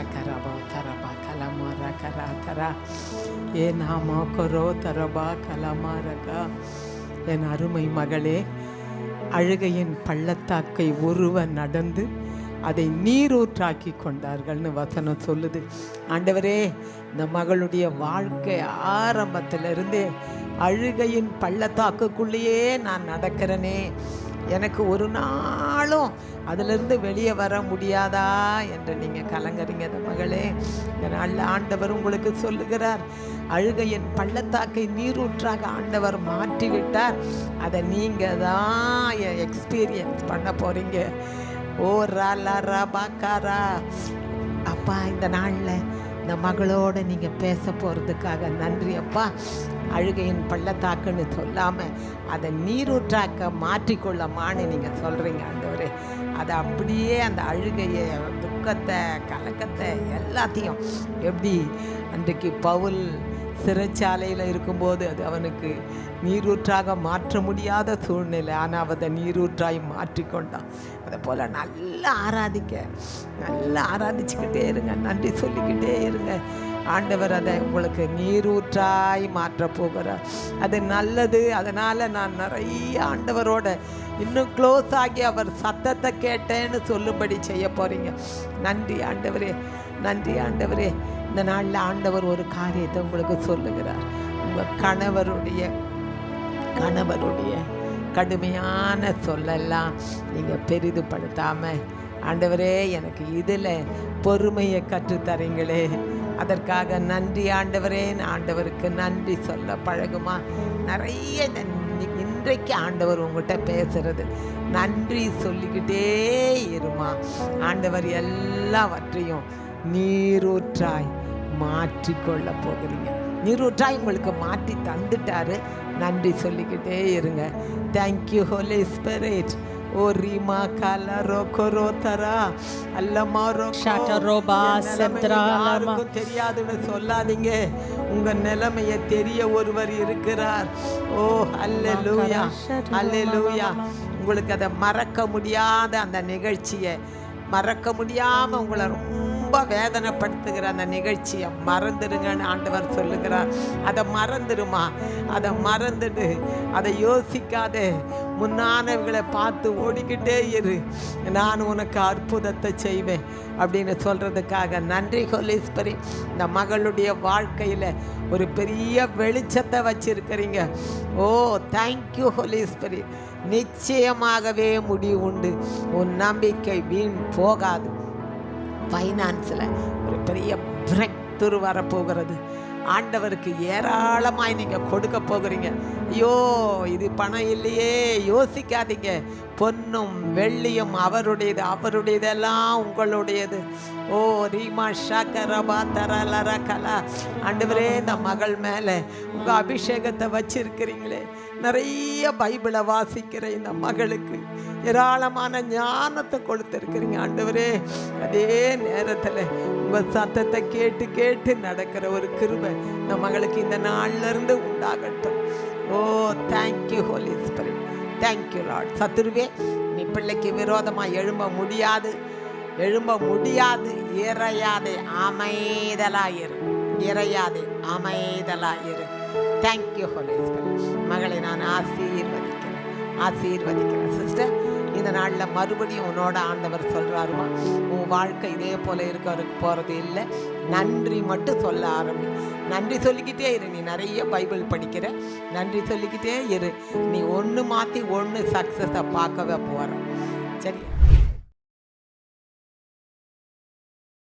ஷக்கரபா தரபா கலமார கரா தரா ஏ கொரோ தரபா கலமாரகா என் அருமை மகளே அழுகையின் பள்ளத்தாக்கை உருவ நடந்து அதை நீரூற்றாக்கி கொண்டார்கள்னு வசனம் சொல்லுது. ஆண்டவரே இந்த மகளுடைய வாழ்க்கை ஆரம்பத்திலிருந்தே அழுகையின் பள்ளத்தாக்குக்குள்ளேயே நான் நடக்கிறேனே. எனக்கு ஒரு நாளும் அதிலிருந்து வெளியே வர முடியாதா என்று நீங்கள் கலங்குறீங்க இந்த மகளே. இந்த நாளில் ஆண்டவர் உங்களுக்கு சொல்லுகிறார். அழுகையின் பள்ளத்தாக்கை நீரூற்றாக ஆண்டவர் மாற்றிவிட்டார். அதை நீங்கள் தான் எக்ஸ்பீரியன்ஸ் பண்ண போகிறீங்க ஓ ரா லா ரா பாக்காரா அப்பா இந்த நாளில் இந்த மகளோடு நீங்கள் பேச போகிறதுக்காக நன்றி அப்பா. அழுகையின் பள்ளத்தாக்குன்னு சொல்லாமல் அதை நீரூற்றாக்க மாற்றிக்கொள்ளமான்னு நீங்கள் சொல்கிறீங்க ஆண்டவரே. அதை அப்படியே அந்த அழுகையை துக்கத்தை கலக்கத்தை எல்லாத்தையும் எப்படி அன்றைக்கு பவுல் சிறைச்சாலையில் இருக்கும்போது அது அவனுக்கு நீரூற்றாக மாற்ற முடியாத சூழ்நிலை. ஆனால் அதை நீரூற்றாய் மாற்றிக்கொண்டான். அதை போல் நல்லா ஆராதிக்க நல்லா ஆராதிச்சுக்கிட்டே இருங்க. நன்றி சொல்லிக்கிட்டே இருங்க. ஆண்டவர் அதை உங்களுக்கு நீரூற்றாய் மாற்ற போகிறார். அது நல்லது. அதனால் நான் நிறைய ஆண்டவரோட இன்னும் க்ளோஸ் ஆகி அவர் சத்தத்தை கேட்டேன்னு சொல்லும்படி செய்ய போகிறீங்க நன்றி ஆண்டவரே. நன்றி ஆண்டவரே. இந்த நாளில் ஆண்டவர் ஒரு காரியத்தை உங்களுக்கு சொல்லுகிறார். உங்கள் கணவருடைய கணவருடைய கடுமையான சொல்லெல்லாம் நீங்கள் பெரிதுபடுத்தாமல் ஆண்டவரே எனக்கு இதில் பொறுமையை கற்றுத்தரீங்களே. அதற்காக நன்றி ஆண்டவரே ஆண்டவருக்கு நன்றி சொல்ல பழகுமா? நிறைய நன்றி இன்றைக்கு ஆண்டவர் உங்கள்கிட்ட பேசுறது. நன்றி சொல்லிக்கிட்டே இருமா? ஆண்டவர் எல்லாவற்றையும் நீரூற்றாய் மாற்றிக்கொள்ள போகிறீங்க. நீரூற்றாய் உங்களுக்கு மாற்றி தந்துட்டாரு. நன்றி சொல்லிக்கிட்டே இருங்க. தேங்க்யூ ஹோலி ஸ்பிரிட் ஓ ரீமா கலரோ கொரோ தரா அல்லமாரோ ஷாட்டரோபா. யாருக்கும் தெரியாதுன்னு சொல்லாதீங்க உங்க நிலைமைய தெரிய ஒருவர் இருக்கிறார். ஓ அல்லேலூயா அல்லேலூயா. உங்களுக்கு அதை மறக்க முடியாத அந்த நிகழ்ச்சியை மறக்க முடியாம உங்களை ரொம்ப வேதனைப்படுத்துகிற அந்த நிகழ்ச்சியை மறந்துடுங்கன்னு ஆண்டவர் சொல்லுகிறார். அதை மறந்துடுமா? அதை மறந்துடு. அதை யோசிக்காதே. முன்னானவர்களை பார்த்து ஓடிக்கிட்டே இரு. நான் உனக்கு அற்புதத்தை செய்வேன் அப்படின்னு சொல்கிறதுக்காக நன்றி ஹோலீஸ்வரி இந்த மகளுடைய வாழ்க்கையில் ஒரு பெரிய வெளிச்சத்தை வச்சிருக்கிறீங்க. ஓ தேங்க்யூ ஹொலீஸ்வரி நிச்சயமாகவே முடிவு உண்டு. உன் நம்பிக்கை வீண் போகாது. ஃபைனான்ஸில் ஒரு பெரிய பிரேக் துரு வரப்போகிறது. ஆண்டவருக்கு ஏராளமாய் நீங்கள் கொடுக்க போகிறீங்க. ஐயோ இது பணம் இல்லையே யோசிக்காதீங்க. பொன்னும் வெள்ளியும் அவருடையது அவருடையதெல்லாம் உங்களுடையது. ஓ ரீமா ஷாக்கரபா தரலர கலா ஆண்டவரே இந்த மகள் மேலே உங்கள் அபிஷேகத்தை வச்சிருக்கிறீங்களே. நிறைய பைபிளை வாசிக்கிற இந்த மகளுக்கு ஏராளமான ஞானத்தை கொடுத்துருக்குறீங்க. ஆண்டவரே அதே நேரத்தில் உங்கள் சத்தத்தை கேட்டு கேட்டு நடக்கிற ஒரு கிருபை இந்த மகளுக்கு இந்த நாள்லேருந்து உண்டாகட்டும். ஓ thank you Holy Spirit thank you Lord சத்துருவே நீ பிள்ளைக்கு விரோதமாக எழும்ப முடியாது. எழும்ப முடியாது இறையாதே அமைதலாயிரு. இறையாதே அமைதலாயிரு. தேங்க்யூ ஹோலி மகளை நான் ஆசீர்வதிக்கிறேன். ஆசீர்வதிக்கிறேன் சிஸ்டர் இந்த நாளில் மறுபடியும் உன்னோட ஆண்டவர் சொல்கிறாருமா உன் வாழ்க்கை இதே போல் இருக்கவருக்கு போகிறது இல்லை. நன்றி மட்டும் சொல்ல ஆரம்பி. நன்றி சொல்லிக்கிட்டே இரு நீ நிறைய பைபிள் படிக்கிற. நன்றி சொல்லிக்கிட்டே இரு. நீ ஒன்று மாற்றி ஒன்று சக்ஸஸை பார்க்கவே போகிற